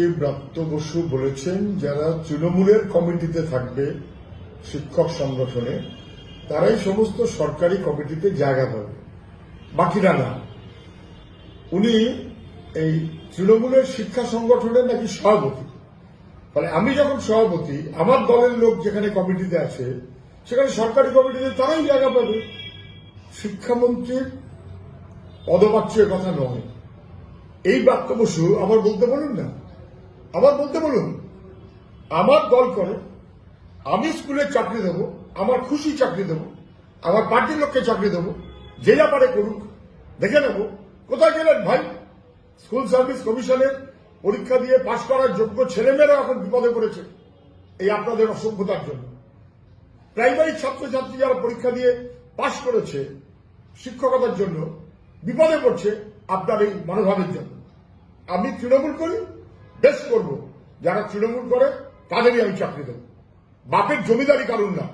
ব্রাত্য বসু বলেছেন যারা তৃণমূলের কমিটিতে থাকবে, শিক্ষক সংগঠনে, তারাই সমস্ত সরকারি কমিটিতে জায়গা পাবে। বাকিরা না। উনি এই তৃণমূলের শিক্ষা সংগঠনের নাকি সভাপতি। ফলে আমি যখন সভাপতি, আমার দলের লোক যেখানে কমিটিতে আছে, সেখানে সরকারি কমিটিতে তারাই জায়গা পাবে। শিক্ষামন্ত্রীর পদবাচ্য কথা নয়। এই বাক্য বসু আবার বলতে বলুন না? আবার বলতে বলুন, আমার দল করে, আমি স্কুলে চাকরি দেব, আমার খুশি চাকরি দেব, আমার পার্টির লোককে চাকরি দেব, যে যা পারে করুক, দেখে নেব, কোথায় গেলেন ভাই? স্কুল সার্ভিস কমিশনের পরীক্ষা দিয়ে পাশ করার যোগ্য ছেলেমেয়েরা এখন বিপদে পড়েছে, এই আপনাদের অসভ্যতার জন্য। প্রাইমারি ছাত্রছাত্রী যারা পরীক্ষা দিয়ে পাশ করেছে, শিক্ষকতার জন্য বিপদে পড়ছে, আপনার এই মনোভাবের জন্য। আমি তৃণমূল করি বেশ করব। যারা তৃণমূল করে তাদেরই আমি চাকরি দেব। বাপের জমিদারি কারণ না।